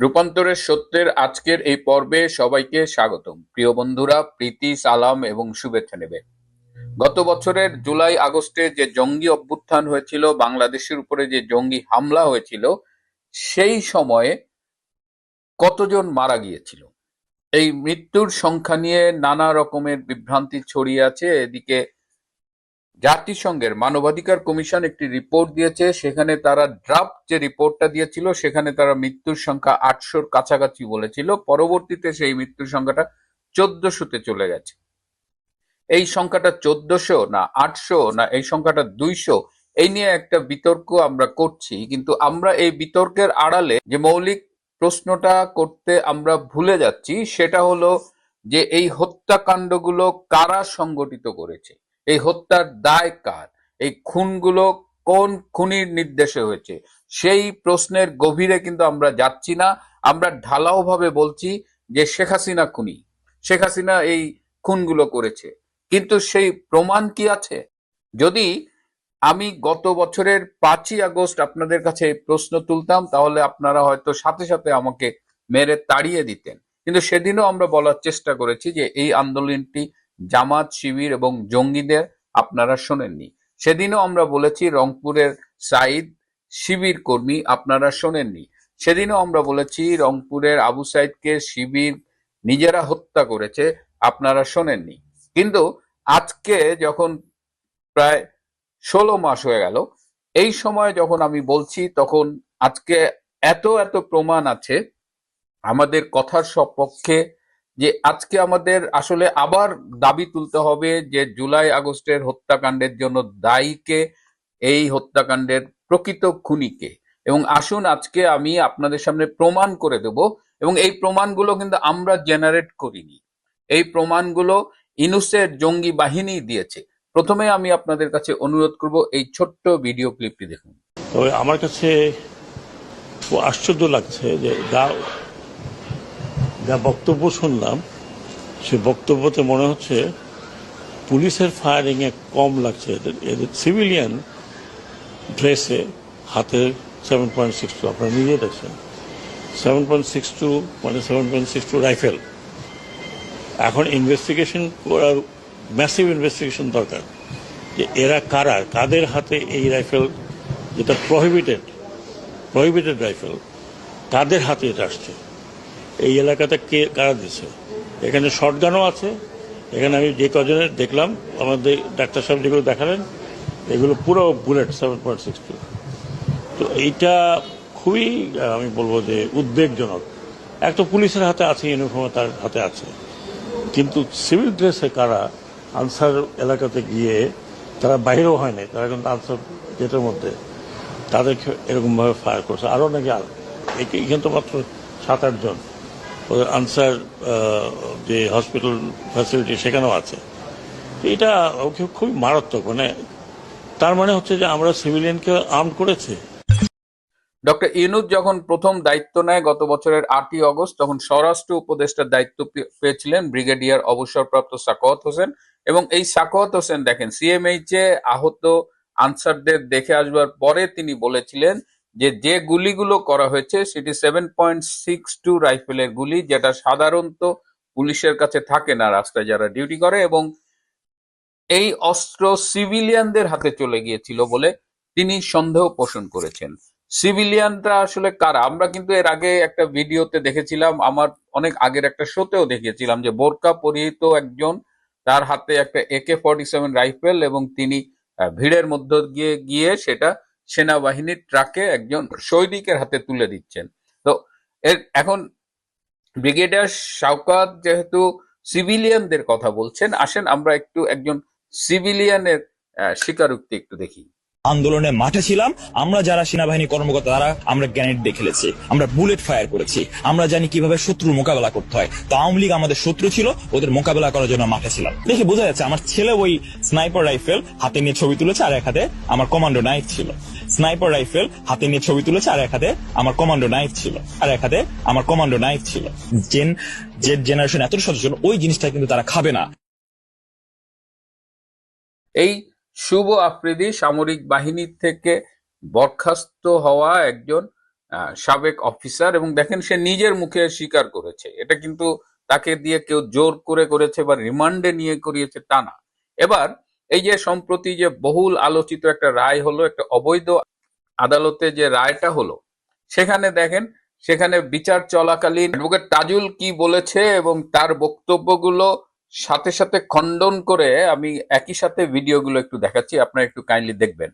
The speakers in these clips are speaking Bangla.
রূপান্তরের সত্যের আজকের এই পর্বে সবাইকে স্বাগতম। প্রিয় বন্ধুরা, প্রীতি, সালাম এবং শুভেচ্ছা নেবে গত বছরের জুলাই, আগস্টে যে জঙ্গি অভ্যুত্থান হয়েছিল, বাংলাদেশের উপরে যে জঙ্গি হামলা হয়েছিল, সেই সময়ে কতজন মারা গিয়েছিল? এই মৃত্যুর সংখ্যা নিয়ে নানা রকমের বিভ্রান্তি ছড়িয়ে আছে। এদিকে জাতিসংঘের মানবাধিকার কমিশন একটি রিপোর্ট দিয়েছে, সেখানে তারা ড্রাফট যে রিপোর্টটা দিয়েছিল, সেখানে তারা মৃত্যুর সংখ্যা আটশোর কাছাকাছি বলেছিল। পরবর্তীতে সেই মৃত্যুর সংখ্যাটা চোদ্দশোতে চলে গেছে। এই সংখ্যাটা চোদ্দশো না আটশো না এই সংখ্যাটা দুইশো, এই নিয়ে একটা বিতর্ক আমরা করছি। কিন্তু আমরা এই বিতর্কের আড়ালে যে মৌলিক প্রশ্নটা করতে আমরা ভুলে যাচ্ছি, সেটা হলো যে এই হত্যাকাণ্ডগুলো কারা সংগঠিত করেছে? এই হত্যার দায় কার? এই খুনগুলো কোন খুনির নির্দেশে হয়েছে? সেই প্রশ্নের গভীরে কিন্তু আমরা যাচ্ছি না। আমরা ঢালাও ভাবে বলছি যে শেখ হাসিনা খুনি। শেখ হাসিনা এই খুনগুলো করেছে। কিন্তু সেই প্রমাণ কি আছে? যদি আমি গত বছরের পাঁচই আগস্ট আপনাদের কাছে প্রশ্ন তুলতাম, তাহলে আপনারা হয়তো সাথে সাথে আমাকে মেরে তাড়িয়ে দিতেন। কিন্তু সেদিনও আমরা বলার চেষ্টা করেছি যে এই আন্দোলনটি জামাত, শিবির এবং জঙ্গিদের আপনারা শোনেননি। সেদিনও আমরা বলেছি রংপুরের সাইদ শিবির কর্মী আপনারা শোনেননি। সেদিনও আমরা বলেছি রংপুরের আবু সাইদকে শিবির নিজেরা হত্যা করেছে, আপনারা শোনেননি। কিন্তু আজকে যখন প্রায় ষোলো মাস হয়ে গেল, এই সময় যখন আমি বলছি তখন আজকে এত এত প্রমাণ আছে, আমাদের কথার সপক্ষে যে আজকে আমাদের আসলে আবার দাবি তুলতে হবে যে জুলাই আগস্টের হত্যাকাণ্ডের জন্য দায়ীকে এই হত্যাকাণ্ডের প্রকৃত খুনিকে এবং আসুন আজকে আমি আপনাদের সামনে প্রমাণ করে দেব। এবং এই প্রমাণগুলো কিন্তু আমরা জেনারেট করিনি। এই প্রমাণগুলো ইনুসের জঙ্গি বাহিনী দিয়েছে। প্রথমে আমি আপনাদের কাছে অনুরোধ করব, এই ছোট্ট ভিডিও ক্লিপটি দেখুন। আমার কাছে আশ্চর্য লাগছে যে যা বক্তব্য শুনলাম, সে বক্তব্যতে মনে হচ্ছে পুলিশের ফায়ারিং এ কম লাগছে। এদের এদের সিভিলিয়ান ড্রেসে হাতে সেভেন পয়েন্ট সিক্স টু আপনারা নিজে দেখছেন। সেভেন পয়েন্ট সিক্স টু মানে seven point six two rifle এখন ইনভেস্টিগেশন করার ম্যাসিভ ইনভেস্টিগেশন দরকার যে এরা কারা, কাদের হাতে এই রাইফেল যেটা প্রহিবিটেড প্রহিবিটেড রাইফেল কাদের হাতে এটা আসছে? এই এলাকাতে কে কারা দিচ্ছে এখানে শর্টগানও আছে। এখানে আমি যে কজনের দেখলাম, আমাদের ডাক্তার সাহেব যেগুলো দেখালেন, এগুলো পুরো bullet seven point six two তো এইটা খুবই আমি বলব যে উদ্বেগজনক। এক তো পুলিশের হাতে আছে ইউনিফর্ম তার হাতে আছে। কিন্তু সিভিল ড্রেসে কারা আনসার এলাকাতে গিয়ে তারা বাইরেও হয়নি তারা কিন্তু আনসার গেটের মধ্যে, তাদেরকে এরকমভাবে ফায়ার করছে। আরও নাকি এখানে তো মাত্র সাত আটজন। আনসার যে হসপিটাল ফ্যাসিলিটি সেখানেও আছে। এটা খুবই মারাত্মক মানে তার মানে হচ্ছে যে আমরা সিভিলিয়ানকে আর্ম করেছি। ডক্টর ইনুদ যখন প্রথম দায়িত্ব নেয় গত বছরের আটই অগস্ট, তখন স্বরাষ্ট্র উপদেষ্টার দায়িত্ব পেয়েছিলেন ব্রিগেডিয়ার অবসরপ্রাপ্ত সাকওয়াত হোসেন। এবং এই সাকওয়াত হোসেন, দেখেন সিএমএইচ এ আহত আনসারদের দেখে আসবার পরে তিনি বলেছিলেন যে যে গুলিগুলো করা হয়েছে, সেটি সেভেন পয়েন্ট সিক্স টু রাইফেলের গুলি, যেটা সাধারণত পুলিশের কাছে থাকে না রাস্তায় যারা ডিউটি করে এবং এই অস্ত্র সিভিলিয়ানদের হাতে চলে গিয়েছিল বলে তিনি সন্দেহ পোষণ করেছেন। সিভিলিয়ানরা আসলে কারা? আমরা কিন্তু এর আগে একটা ভিডিওতে দেখেছিলাম, আমার অনেক আগের একটা শোতেও দেখেছিলাম যে, বোরকা পরিহিত একজন, তার হাতে একটা একে ফর্টি সেভেন রাইফেল এবং তিনি ভিড়ের মধ্য গিয়ে গিয়ে সেটা সেনাবাহিনীর ট্রাকে একজন সৈনিকের হাতে তুলে দিচ্ছেন। তো এর এখন ব্রিগেডিয়ার শাওকাত যেহেতু সিভিলিয়ানদের কথা বলছেন, আসেন আমরা একটু একজন সিভিলিয়ানের স্বীকারোক্তি একটু দেখি। আন্দোলনে মাঠে ছিলাম। আমরা যারা সেনাবাহিনী কর্মকর্তা, তারা আমরা গ্যানেট দিয়ে খেলেছি। আমরা বুলেট ফায়ার করেছি। আমরা জানি কীভাবে শত্রুর মোকাবেলা করতে হয়। তো আওয়ামী লীগ আমাদের শত্রু ছিল, ওদের মোকাবেলা করার জন্য মাঠে ছিলাম। দেখে বোঝা যাচ্ছে আমার ছেলে ওই স্নাইপার রাইফেল হাতে নিয়ে ছবি তুলেছে, আর এক হাতে আমার কমান্ডো নাইফ ছিল। স্নাইপার রাইফেল হাতে নিয়ে ছবি তুলেছে, আর এক হাতে আমার কমান্ডো নাইফ ছিল। আর এক হাতে আমার কমান্ডো নাইফ ছিল। জেন যে জেনারেশন এত সচেতন, ওই জিনিসটা কিন্তু তারা খাবে না। এই শুভ আফ্রিদি সামরিক বাহিনী থেকে বরখাস্ত হওয়া একজন সাবেক অফিসার এবং দেখেন সে নিজের মুখে স্বীকার করেছে। এটা কিন্তু তাকে দিয়ে কেউ জোর করে করেছে বা রিমান্ডে নিয়ে করিয়েছে তা না। এবার এই যে সম্প্রতি যে বহুল আলোচিত একটা রায় হলো, একটা অবৈধ আদালতে যে রায়টা হলো, সেখানে দেখেন, সেখানে বিচার চলাকালীন অ্যাডভোকেট তাজুল কি বলেছে এবং তার বক্তব্যগুলো সাথে সাথে খণ্ডন করে আমি একই সাথে ভিডিওগুলো একটু দেখাচ্ছি, আপনারা একটু কাইন্ডলি দেখবেন।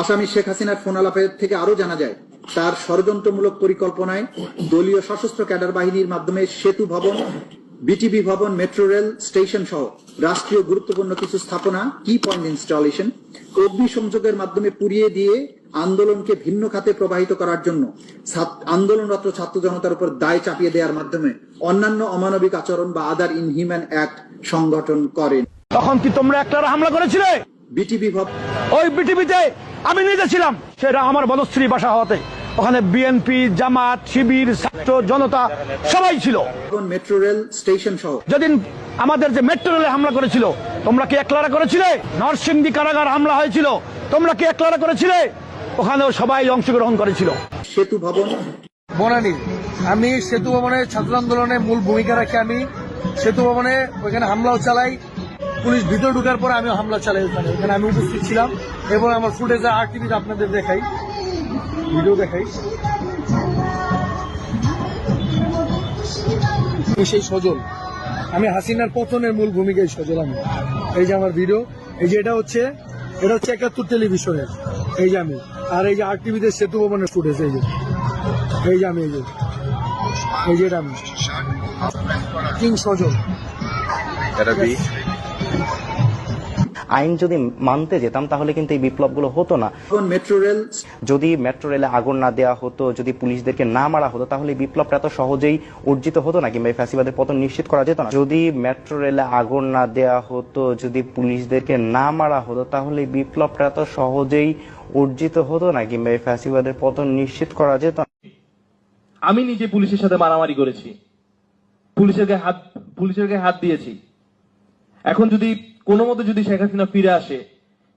আসামি শেখ হাসিনার ফোন আলাপের থেকে আরও জানা যায়, তার ষড়যন্ত্রমূলক পরিকল্পনায় দলীয় সশস্ত্র ক্যাডার বাহিনীর মাধ্যমে সেতু ভবন বিটিবি ভবন, মেট্রো রেল স্টেশন সহ রাষ্ট্রীয় গুরুত্বপূর্ণ কিছু স্থাপনা কি পয়েন্ট ইনস্টলেশন অগ্নি সংযোগের মাধ্যমে পুড়িয়ে দিয়ে আন্দোলনকে ভিন্ন খাতে প্রবাহিত করার জন্য আন্দোলনরত ছাত্র জনতার উপর দায় চাপিয়ে দেওয়ার মাধ্যমে অন্যান্য অমানবিক আচরণ বা আদার ইনহিউম্যান অ্যাক্ট সংগঠন করেন। তখন কি তোমরা একটা হামলা করেছিলে? বিটিবি ভবন ওই বিটিভিতে আমি নিজে ছিলাম। সেটা আমার বনশ্রী বাসা হওয়াতে। ওখানে বিএনপি জামাত শিবির ছাত্র জনতা সবাই ছিল। মেট্রো রেল স্টেশন সহ যেদিন আমাদের যে মেট্রো রেলে হামলা করেছিল তোমরা কি একলারা করেছিলে? নরসিংদী কারাগার হামলা হয়েছিল তোমরা কি একলারা করেছিলে? ওখানেও সবাই অংশগ্রহণ করেছিল। সেতু ভবন? বনানী আমি সেতু ভবনে ছাত্র আন্দোলনে মূল ভূমিকা রাখি আমি। সেতু ভবনে ওইখানে হামলাও চালাই। পুলিশ ভিতরে ঢুকার পরে আমি হামলা চালাই ওখানে ওখানে আমি উপস্থিত ছিলাম এবং আমার ফুটেজে আর টিভিতে আপনাদের দেখাই। ভিডিও দেখাই। সেই সজল। আমি হাসিনার পতনের মূল ভূমিকায় সজল আমি। এই যে আমার ভিডিও। এই যে এটা হচ্ছে এটা হচ্ছে একাত্তর টেলিভিশনের। এই যে আমি। আর এই যে আর টিভিতে সেতু ভবনের ফুটেজ এই যে। এই যে আমি এই যে। এই যে আমি। কিং সজল আইন যদি মানতে যেতাম তাহলে কিন্তু এই বিপ্লবগুলো হতো না। মেট্রো রেল যদি মেট্রো রেলে আগুন না দেওয়া হতো যদি পুলিশদেরকে না মারা হতো তাহলে এই বিপ্লবটা এত সহজেই অর্জিত হতো না কিংবা এই ফ্যাসিবাদের পতন নিশ্চিত করা যেত না। যদি মেট্রো রেলে আগুন না দেওয়া হতো যদি পুলিশদেরকে না মারা হতো তাহলে এই বিপ্লবটা এত সহজেই অর্জিত হতো না কিংবা এই ফ্যাসিবাদের পতন নিশ্চিত করা যেত না। আমি নিজে পুলিশের সাথে মারামারি করেছি। পুলিশের গায়ে হাত পুলিশের গায়ে হাত দিয়েছি। এখন যদি কোনো মতে যদি শেখ হাসিনা ফিরে আসে,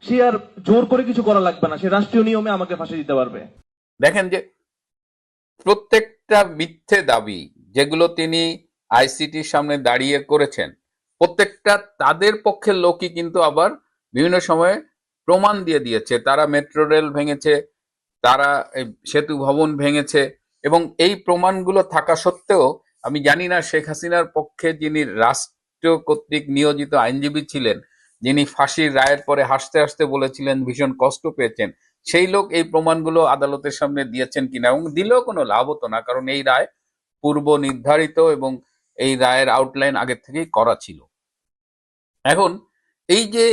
সে আর জোর করে কিছু করা লাগবে না। সে রাষ্ট্রীয় নিয়মে আমাকে ফাঁসি দিতে পারবে। দেখেন যে প্রত্যেকটা মিথ্যে দাবি যেগুলো তিনি আইসিটির সামনে দাঁড়িয়ে করেছেন, প্রত্যেকটা তাদের পক্ষের লোকই কিন্তু আবার বিভিন্ন সময়ে প্রমাণ দিয়ে দিয়েছে। তারা মেট্রো রেল ভেঙেছে, তারা সেতু ভবন ভেঙেছে এবং এই প্রমাণগুলো থাকা সত্ত্বেও আমি জানি না শেখ হাসিনার পক্ষে যিনি রাষ্ট্র কর্তৃক নিয়োজিত আইনজীবী ছিলেন, যিনি ফাঁসির রায়ের পরে হাসতে হাসতে বলেছিলেন, ভীষণ কষ্ট পেয়েছেন। সেই লোক এই প্রমাণগুলো আদালতের সামনে দিয়েছেন কিনা এবং দিলেও কোনো লাভ হতো না, কারণ এই রায় পূর্ব নির্ধারিত এবং এই রায়ের আউটলাইন আগে থেকেই করা ছিল। এখন এই যে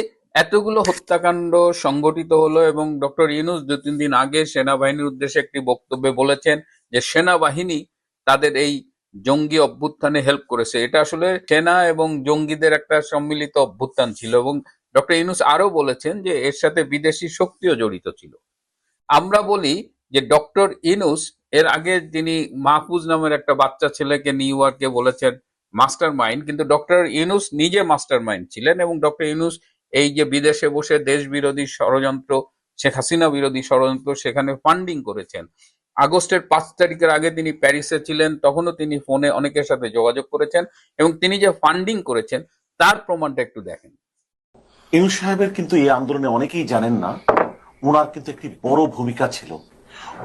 এতগুলো হত্যাকাণ্ড সংগঠিত হলো এবং ডক্টর ইউনুস দু তিন দিন আগে সেনাবাহিনীর উদ্দেশ্যে একটি বক্তব্যে বলেছেন যে, সেনাবাহিনী তাদের এই জঙ্গি অভ্যুত্থানে হেল্প করেছে। এটা আসলে সেনা এবং জঙ্গিদের একটা সম্মিলিত অভ্যুত্থান ছিল এবং ডক্টর ইনুস আরও বলেছেন যে এর সাথে বিদেশি শক্তিও জড়িত ছিল। আমরা বলি যে ডক্টর ইনুস এর আগে যিনি মাহফুজ নামের একটা বাচ্চা ছেলেকে নিউ ইয়র্কে বলেছেন মাস্টার মাইন্ড কিন্তু ডক্টর ইউনুস নিজে মাস্টার মাইন্ড ছিলেন এবং ডক্টর ইউনুস এই যে বিদেশে বসে দেশ বিরোধী ষড়যন্ত্র, শেখ হাসিনা বিরোধী ষড়যন্ত্র, সেখানে ফান্ডিং করেছেন। আগস্টের পাঁচ তারিখের আগে তিনি প্যারিসে ছিলেন তখনও তিনি ফোনে অনেকের সাথে যোগাযোগ করেছেন এবং তিনি যে ফান্ডিং করেছেন তার প্রমাণটা একটু দেখেন। ইনু সাহেবের কিন্তু এই আন্দোলনে অনেকেই জানেন না ওনার কিন্তু একটি বড় ভূমিকা ছিল।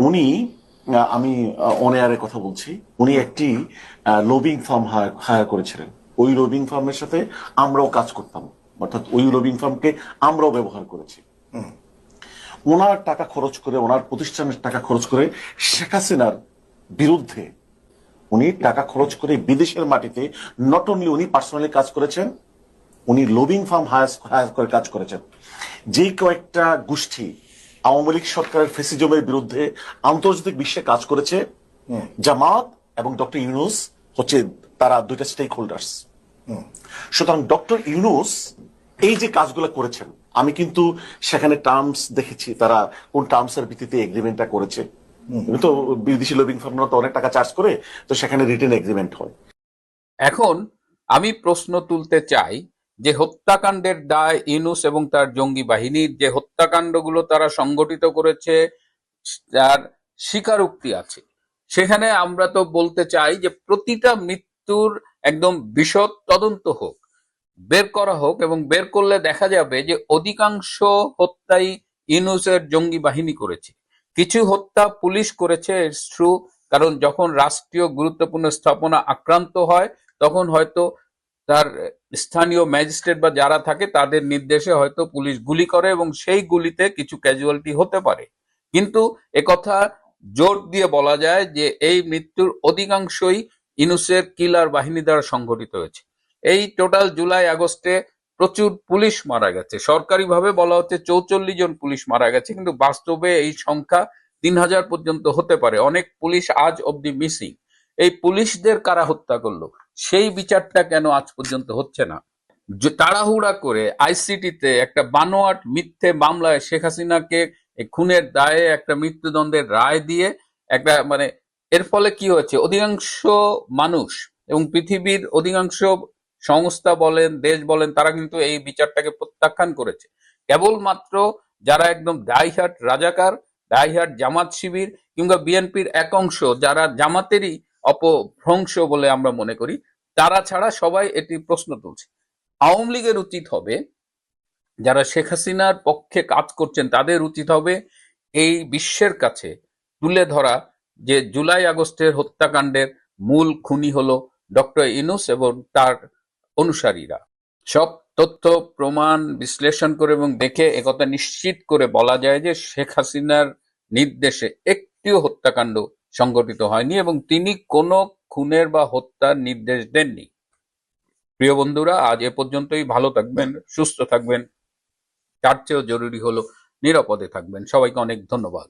উনি আমি অনেয়ারের কথা বলছি উনি একটি লবিং ফার্ম হায়ার করেছিলেন। ওই লবিং ফার্মের সাথে আমরাও কাজ করতাম অর্থাৎ ওই লবিং ফার্মকে আমরাও ব্যবহার করেছি। ওনার টাকা খরচ করে ওনার প্রতিষ্ঠানের টাকা খরচ করে শেখ হাসিনার বিরুদ্ধে উনি টাকা খরচ করে বিদেশের মাটিতে নট অনলি উনি পার্সোনালি কাজ করেছেন উনি লবিং ফার্ম হায়ার করে কাজ করেছেন। যে কয়েকটা গোষ্ঠী আওয়ামী লীগ সরকারের ফেসিজমের বিরুদ্ধে আন্তর্জাতিক বিশ্বে কাজ করেছে জামাত এবং ডক্টর ইউনুস হচ্ছে তারা দুইটা স্টেক হোল্ডার্স সুতরাং ডক্টর ইউনুস এই যে কাজগুলো করেছেন আমি কিন্তু সেখানে টার্মস দেখেছি তারা কোন টার্মস এর ভিত্তিতে এগ্রিমেন্টটা করেছে। তো বিদেশি লবিং ফার্মরা তো অনেক টাকা চার্জ করে তো সেখানে রিটেন এগ্রিমেন্ট হয়। এখন আমি প্রশ্ন তুলতে চাই যে হত্যাকাণ্ডের দায় ইনুস এবং তার জঙ্গি বাহিনীর যে হত্যাকাণ্ডগুলো তারা সংগঠিত করেছে তার স্বীকারোক্তি আছে। সেখানে আমরা তো বলতে চাই যে প্রতিটা মৃত্যুর একদম বিশদ তদন্ত হোক। বের করা হোক এবং বের করলে দেখা যাবে যে অধিকাংশ হত্যাই ইউনুসের জঙ্গি বাহিনী করেছে। কিছু হত্যা পুলিশ করেছে ট্রু কারণ যখন রাষ্ট্রীয় গুরুত্বপূর্ণ স্থাপনা আক্রান্ত হয়, তখন হয়তো তার স্থানীয় ম্যাজিস্ট্রেট বা যারা থাকে, তাদের নির্দেশে হয়তো পুলিশ গুলি করে এবং সেই গুলিতে কিছু ক্যাজুয়ালিটি হতে পারে। কিন্তু একথা জোর দিয়ে বলা যায় যে এই মৃত্যুর অধিকাংশই ইনুসের কিলার বাহিনী দ্বারা সংঘটিত হয়েছে। এই টোটাল জুলাই আগস্টে প্রচুর পুলিশ মারা গেছে। সরকারিভাবে বলা হচ্ছে চৌচল্লিশ জন পুলিশ মারা গেছে, কিন্তু বাস্তবে এই সংখ্যা তিন হাজার পর্যন্ত হতে পারে। অনেক পুলিশ আজ অব্দি মিসিং। এই পুলিশদের কারা হত্যা করল? সেই বিচারটা কেন আজ পর্যন্ত হচ্ছে না? তাড়াহুড়া করে আইসিটিতে একটা বানোয়াট মিথ্যে মামলায় শেখ হাসিনাকে খুনের দায়ে একটা মৃত্যুদণ্ডের রায় দিয়ে একটা মানে এর ফলে কি হয়েছে? অধিকাংশ মানুষ এবং পৃথিবীর অধিকাংশ সংস্থা বলেন, দেশ বলেন, তারা কিন্তু এই বিচারটাকে প্রত্যাখ্যান করেছে। কেবলমাত্র যারা একদম দায়হাট রাজাকার দায়হাট জামাত শিবির কিংবা বিএনপির এক অংশ, যারা জামাতেরই অপভ্রংশ বলে আমরা মনে করি, তারা ছাড়া সবাই এটি প্রশ্ন তুলছে। আওয়ামী লীগের উচিত হবে, যারা শেখ হাসিনার পক্ষে কাজ করছেন, তাদের উচিত হবে এই বিশ্বের কাছে তুলে ধরা যে জুলাই আগস্টের হত্যাকাণ্ডের মূল খুনি হলো ডক্টর ইনুস এবং তার অনুসারীরা। সব তথ্য, প্রমাণ, বিশ্লেষণ করে এবং দেখে একথা নিশ্চিত করে বলা যায় যে শেখ হাসিনার নির্দেশে একটিও হত্যাকাণ্ড সংগঠিত হয়নি এবং তিনি কোনো খুনের বা হত্যার নির্দেশ দেননি। প্রিয় বন্ধুরা, আজ এ পর্যন্তই। ভালো থাকবেন, সুস্থ থাকবেন, তার চেয়েও জরুরি হলো নিরাপদে থাকবেন। সবাইকে অনেক ধন্যবাদ।